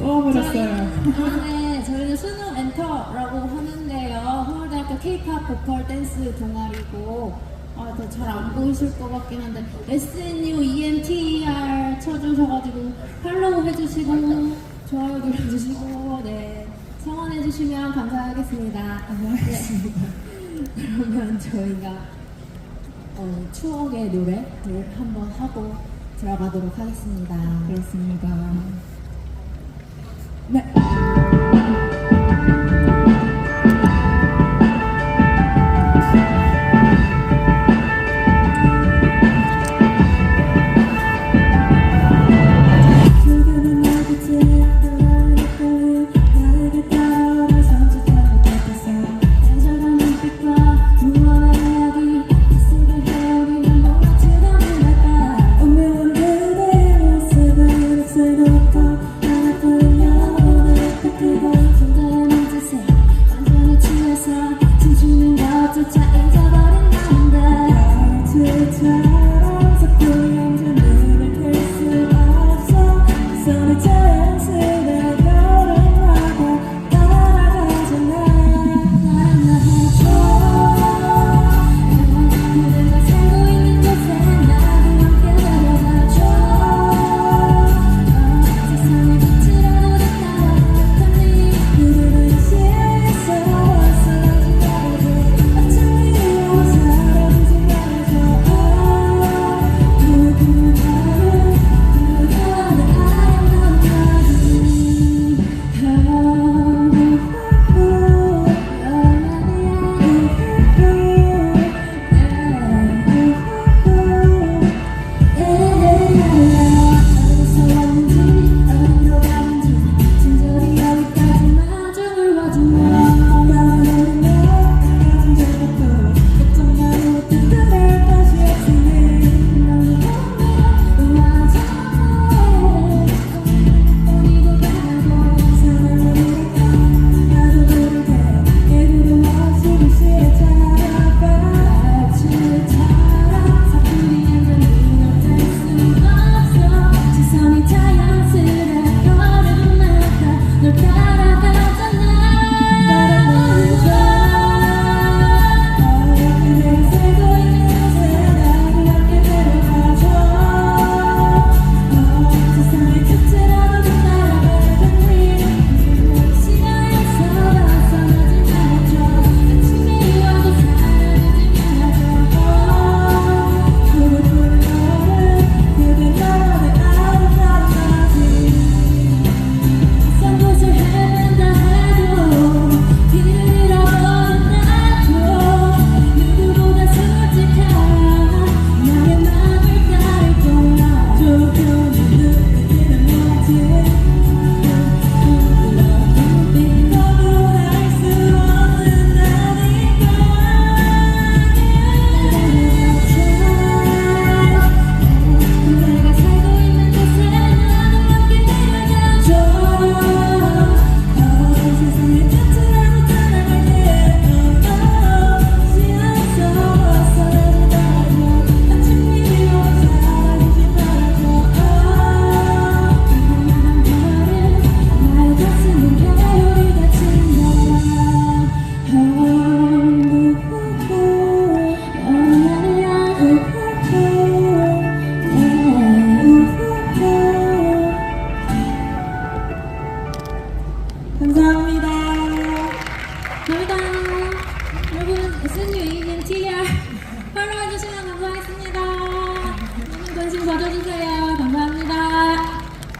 처음 알았어요. 아, 네. 저희는 수능 엔터라고 하는데요. 서울대학교 K-팝 보컬 댄스 동아리고 어, 아, 더잘 안 보이실 것 같긴 한데 SNU ENTER 쳐주셔가지고 팔로우 해주시고 좋아요 눌러주시고 네 성원해주시면 감사하겠습니다. 감사하겠습니다. 네. 그러면 저희가 어, 추억의 노래를 한번 하고 들어가도록 하겠습니다. 그렇습니다. 那 เธอฉันจึงเราจะใจ 이기는 TR 팔로우 해주시면 감사하겠습니다. 많은 관심 가져주세요.